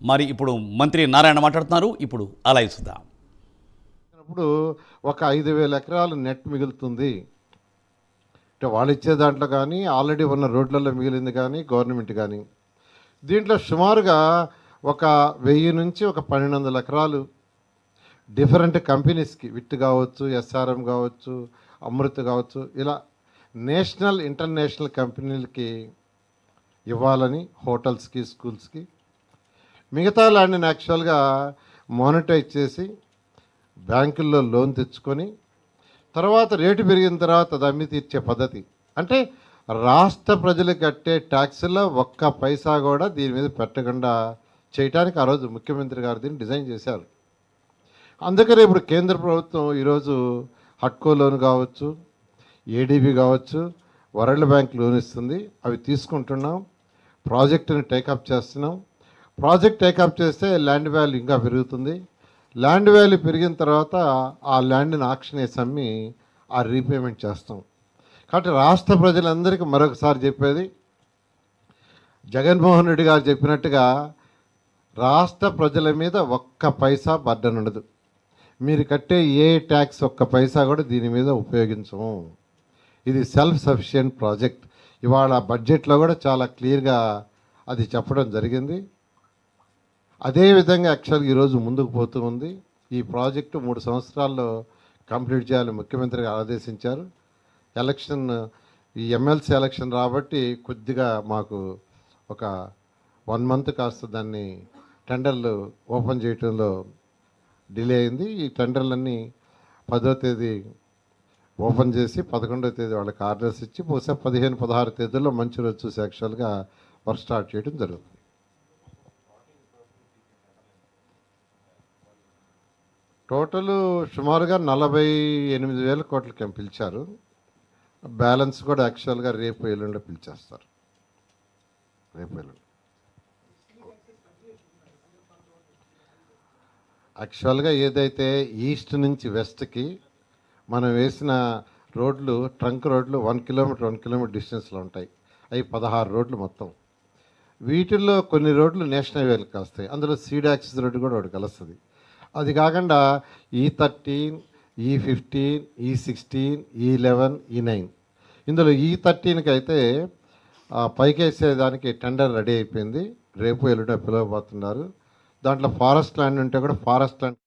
మరి ఇప్పుడు మంత్రి నారాయణ మాట్లాడుతున్నారు. ఇప్పుడు అలా ఇస్తుందా అప్పుడు ఒక ఐదు వేల ఎకరాలు నెట్ మిగులుతుంది. అంటే వాళ్ళు ఇచ్చే దాంట్లో కానీ ఆల్రెడీ ఉన్న రోడ్లలో మిగిలింది కానీ గవర్నమెంట్ కానీ. దీంట్లో సుమారుగా ఒక వెయ్యి నుంచి ఒక పన్నెండు వందల ఎకరాలు డిఫరెంట్ కంపెనీస్కి విట్ కావచ్చు ఎస్ఆర్ఎం కావచ్చు అమృత్ కావచ్చు ఇలా నేషనల్ ఇంటర్నేషనల్ కంపెనీలకి ఇవ్వాలని హోటల్స్కి స్కూల్స్కి మిగతా ల్యాండ్ని యాక్చువల్గా మానిటైజ్ చేసి బ్యాంకుల్లో లోన్ తెచ్చుకొని తర్వాత రేటు పెరిగిన తర్వాత అది అమ్మి తీర్చే పద్ధతి. అంటే రాష్ట్ర ప్రజలు కట్టే ట్యాక్స్లో ఒక్క పైసా కూడా దీని మీద పెట్టకుండా చేయడానికి ఆ రోజు ముఖ్యమంత్రి గారు దీన్ని డిజైన్ చేశారు. అందుకనే ఇప్పుడు కేంద్ర ప్రభుత్వం ఈరోజు హట్కో లోన్ కావచ్చు ఏడీబీ కావచ్చు వరల్డ్ బ్యాంక్ లోన్ ఇస్తుంది. అవి తీసుకుంటున్నాం ప్రాజెక్టుని టేకప్ చేస్తున్నాం. ప్రాజెక్ట్ టేకప్ చేస్తే ల్యాండ్ వాల్యూ ఇంకా పెరుగుతుంది. ల్యాండ్ వాల్యూ పెరిగిన తర్వాత ఆ ల్యాండ్ని ఆక్షన్ వేసి అమ్మి ఆ రీపేమెంట్ చేస్తాం. కాబట్టి రాష్ట్ర ప్రజలందరికీ మరొకసారి చెప్పేది జగన్మోహన్ రెడ్డి గారు చెప్పినట్టుగా రాష్ట్ర ప్రజల మీద ఒక్క పైసా బర్డన్ ఉండదు. మీరు కట్టే ఏ ట్యాక్స్ ఒక్క పైసా కూడా దీని మీద ఉపయోగించము. ఇది సెల్ఫ్ సఫిషియెంట్ ప్రాజెక్ట్. ఇవాళ బడ్జెట్లో కూడా చాలా క్లియర్గా అది చెప్పడం జరిగింది. అదేవిధంగా యాక్చువల్గా ఈరోజు ముందుకు పోతూ ఉంది. ఈ ప్రాజెక్టు మూడు సంవత్సరాల్లో కంప్లీట్ చేయాలని ముఖ్యమంత్రి ఆదేశించారు. ఎలక్షన్ ఈ ఎమ్మెల్సీ ఎలక్షన్ రాబట్టి కొద్దిగా మాకు ఒక వన్ మంత్ కాస్త దాన్ని టెండర్లు ఓపెన్ చేయడంలో డిలే అయింది. ఈ టెండర్లన్నీ పదో తేదీ ఓపెన్ చేసి పదకొండో తేదీ వాళ్ళకి ఆర్డర్స్ ఇచ్చి బహుశా పదిహేను పదహారు తేదీల్లో మంచి రోజు చూసి యాక్చువల్గా వర్క్ స్టార్ట్ చేయడం జరుగుతుంది. టోటల్ సుమారుగా నలభై ఎనిమిది వేల కోట్లకి పిలిచారు. బ్యాలెన్స్ కూడా యాక్చువల్గా రేపు ఎల్లుండి పిలిచేస్తారు. రేపు ఎల్లుండి. యాక్చువల్గా ఏదైతే ఈస్ట్ నుంచి వెస్ట్కి మనం వేసిన రోడ్లు ట్రంక్ రోడ్లు వన్ కిలోమీటర్ వన్ కిలోమీటర్ డిస్టెన్స్లో ఉంటాయి. అవి పదహారు రోడ్లు మొత్తం. వీటిల్లో కొన్ని రోడ్లు నేషనల్ హైవేలు కలుస్తాయి. అందులో సీడ్ యాక్సిస్ రోడ్డు కూడా ఒకటి కలుస్తుంది. అది కాకుండా ఈ థర్టీన్ ఈ ఫిఫ్టీన్ ఈ సిక్స్టీన్ ఈ లెవెన్ ఈ నైన్. ఇందులో ఈ థర్టీన్కి అయితే పైకేసేదానికి టెండర్ రెడీ అయిపోయింది. రేపు ఎల్లుండి పిలవబోతున్నారు. దాంట్లో ఫారెస్ట్ ల్యాండ్ ఉంటే కూడా ఫారెస్ట్ ల్యాండ్